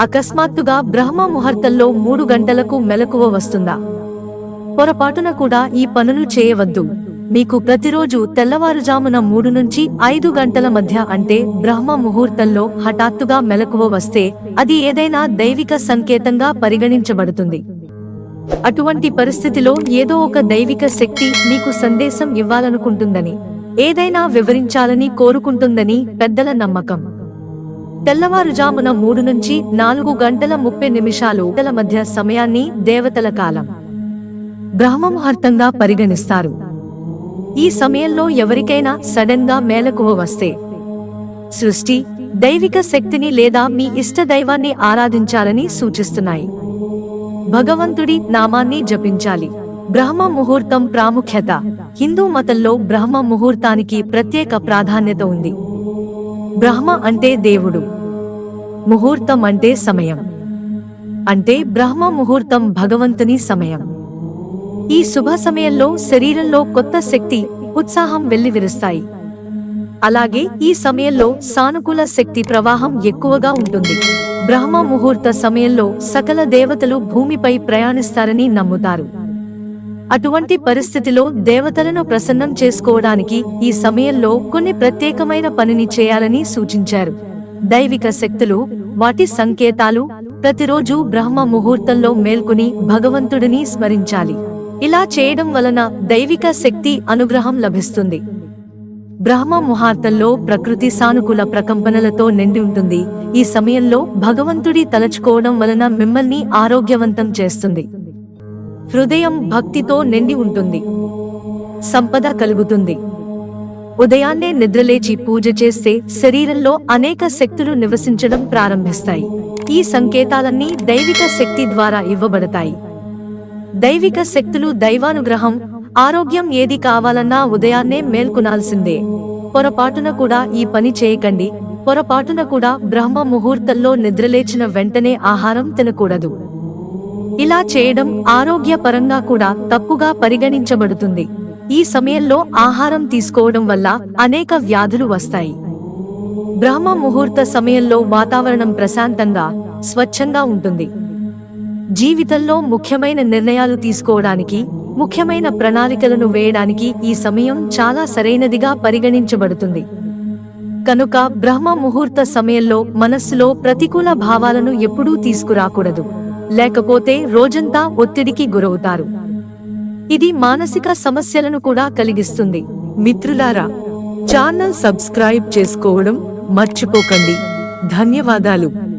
అకస్మాత్తుగా బ్రహ్మ ముహూర్తంలో మూడు గంటలకు మెలకువ వస్తుందా? పొరపాటున కూడా ఈ పనులు చేయవద్దు. మీకు ప్రతిరోజు తెల్లవారుజామున మూడు నుంచి ఐదు గంటల మధ్య అంటే బ్రహ్మ ముహూర్తంలో హఠాత్తుగా మెలకువ వస్తే అది ఏదైనా దైవిక సంకేతంగా పరిగణించబడుతుంది. అటువంటి పరిస్థితిలో ఏదో ఒక దైవిక శక్తి మీకు సందేశం ఇవ్వాలనుకుంటుందని ఏదైనా వివరించాలని కోరుకుంటుందని పెద్దల నమ్మకం. తెల్లవారుజామున మూడు నుంచి నాలుగు గంటల ముప్పై నిమిషాలు గంటల మధ్య సమయాన్ని దేవతల కాలం. బ్రహ్మముహూర్తంగా పరిగణిస్తారు. ఈ సమయంలో ఎవరికైనా సడన్గా మేలకువ వస్తే సృష్టి దైవిక శక్తిని లేదా మీ ఇష్ట దైవాన్ని ఆరాధించాలని సూచిస్తున్నాయి. భగవంతుడి నామాన్ని జపించాలి. బ్రహ్మ ముహూర్తం ప్రాముఖ్యత. హిందూ మతంలో బ్రహ్మ ముహూర్తానికి ప్రత్యేక ప్రాధాన్యత ఉంది. బ్రహ్మ అంటే దేవుడు. ముహూర్తం అంటే సమయం. అంటే బ్రహ్మ ముహూర్తం భగవంతుని సమయం. ఈ శుభ సమయంలో శరీరంలో కొత్త శక్తి ఉత్సాహం వెల్లివిరుస్తాయి. అలాగే ఈ సమయంలో సానుకూల శక్తి ప్రవాహం ఎక్కువగా ఉంటుంది. బ్రహ్మ ముహూర్త సమయంలో సకల దేవతలు భూమిపై ప్రయాణిస్తారని నమ్ముతారు. అటువంటి పరిస్థితిలో దేవతలను ప్రసన్నం చేసుకోవడానికి ఈ సమయంలో కొన్ని ప్రత్యేకమైన పనిని చేయాలని సూచించారు. దైవిక శక్తులు వాటి సంకేతాలు ప్రతిరోజు బ్రహ్మ ముహూర్తంలో మేల్కొని భగవంతుడిని స్మరించాలి. ఇలా చేయడం వలన దైవిక శక్తి అనుగ్రహం లభిస్తుంది. బ్రహ్మ ముహూర్తంలో ప్రకృతి సానుకూల ప్రకంపనలతో నిండి ఉంటుంది. ఈ సమయంలో భగవంతుడి తలచుకోవడం వలన మిమ్మల్ని ఆరోగ్యవంతం చేస్తుంది. హృదయం భక్తితో నిండి ఉంటుంది. సంపద కలుగుతుంది. ఉదయాన్నే నిద్రలేచి పూజ చేస్తే శరీరంలో అనేక శక్తులు నివసించడం ప్రారంభిస్తాయి. ఈ సంకేతాలన్నీ దైవిక శక్తి ద్వారా ఇవ్వబడతాయి. దైవిక శక్తులు దైవానుగ్రహం ఆరోగ్యం ఏది కావాలన్నా ఉదయాన్నే మేల్కొనాల్సిందే. పొరపాటున కూడా ఈ పని చేయకండి. పొరపాటున కూడా బ్రహ్మ ముహూర్తంలో నిద్రలేచిన వెంటనే ఆహారం తినకూడదు. ఇలా చేయడం ఆరోగ్యపరంగా కూడా తప్పుగా పరిగణించబడుతుంది. ఈ సమయంలో ఆహారం తీసుకోవడం వల్ల అనేక వ్యాధులు వస్తాయి. బ్రహ్మ ముహూర్త సమయంలో వాతావరణం ప్రశాంతంగా స్వచ్ఛంగా ఉంటుంది. జీవితంలో ముఖ్యమైన నిర్ణయాలు తీసుకోవడానికి ముఖ్యమైన ప్రణాళికలను వేయడానికి ఈ సమయం చాలా సరైనదిగా పరిగణించబడుతుంది. కనుక బ్రహ్మ ముహూర్త సమయంలో మనస్సులో ప్రతికూల భావాలను ఎప్పుడూ తీసుకురాకూడదు. లేకపోతే రోజంతా ఒత్తిడికి గురవుతారు. ఇది మానసిక సమస్యలను కూడా కలిగిస్తుంది. మిత్రులారా ఛానల్ సబ్స్క్రైబ్ చేసుకోవడం మర్చిపోకండి. ధన్యవాదాలు.